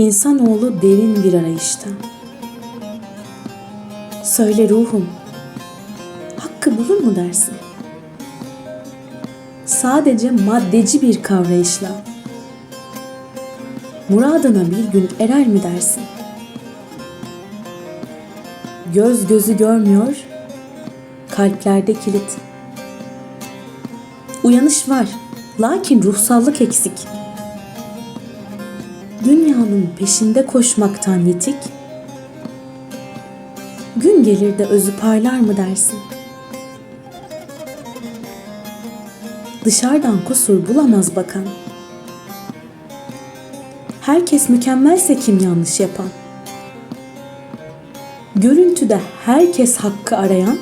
İnsanoğlu derin bir arayışta. Söyle ruhum, hakkı bulur mu dersin? Sadece maddeci bir kavrayışla muradına bir gün erer mi dersin? Göz gözü görmüyor, kalplerde kilit. Uyanış var, lakin ruhsallık eksik. Dünyanın peşinde koşmaktan yitik, gün gelir de özü parlar mı dersin? Dışarıdan kusur bulamaz bakan. Herkes mükemmelse kim yanlış yapan? Görüntüde herkes hakkı arayan,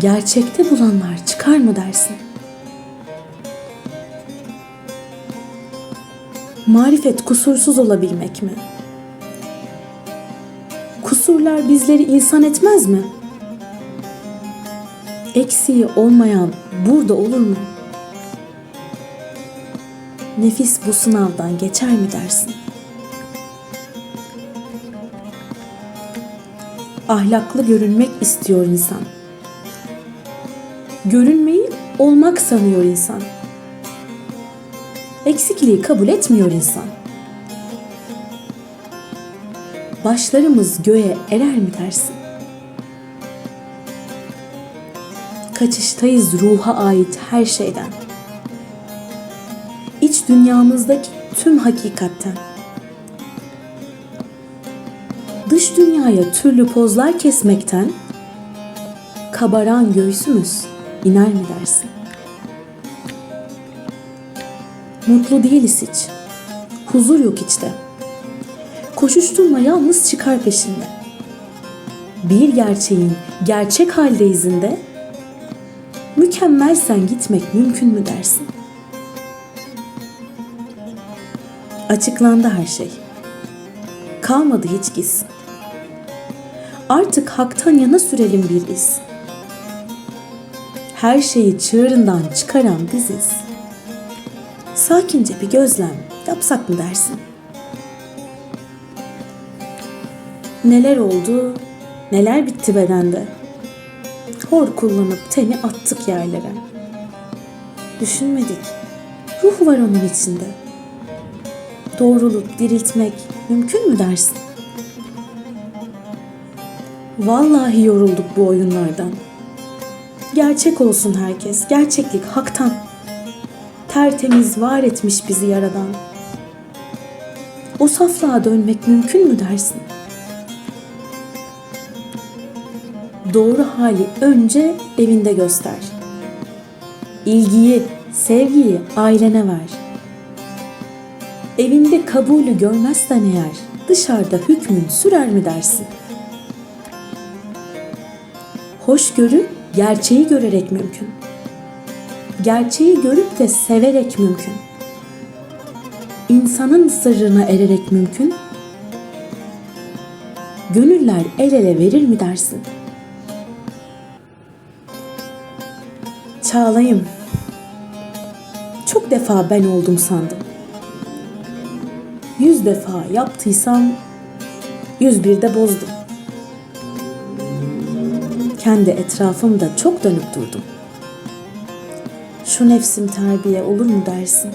gerçekte bulanlar çıkar mı dersin? Marifet kusursuz olabilmek mi? Kusurlar bizleri insan etmez mi? Eksiği olmayan burada olur mu? Nefis bu sınavdan geçer mi dersin? Ahlaklı görünmek istiyor insan. Görünmeyi olmak sanıyor insan. Eksikliği kabul etmiyor insan. Başlarımız göğe erer mi dersin? Kaçıştayız ruha ait her şeyden. İç dünyamızdaki tüm hakikatten. Dış dünyaya türlü pozlar kesmekten kabaran göğsümüz iner mi dersin? Mutlu değiliz hiç. Huzur yok içte. Koşuşturma yalnız çıkar peşinde. Bir gerçeğin gerçek halde izinde mükemmelsen gitmek mümkün mü dersin? Açıklandı her şey. Kalmadı hiç giz. Artık haktan yana sürelim bir iz. Her şeyi çığırından çıkaran biziz. Sakince bir gözlem yapsak mı dersin? Neler oldu, neler bitti bedende. Hor kullanıp teni attık yerlere. Düşünmedik. Ruh var onun içinde. Doğrulup diriltmek mümkün mü dersin? Vallahi yorulduk bu oyunlardan. Gerçek olsun herkes, gerçeklik haktan. Tertemiz var etmiş bizi yaradan. O saflığa dönmek mümkün mü dersin? Doğru hali önce evinde göster. İlgiyi, sevgiyi ailene ver. Evinde kabulü görmezsen eğer dışarıda hükmün sürer mi dersin? Hoşgörü gerçeği görerek mümkün. Gerçeği görüp de severek mümkün. İnsanın sırrına ererek mümkün. Gönüller el ele verir mi dersin? Çağlayım. Çok defa ben oldum sandım. Yüz defa yaptıysam yüz bir de bozdum. Kendi etrafımda çok dönüp durdum. Şu nefsim terbiye olur mu dersin?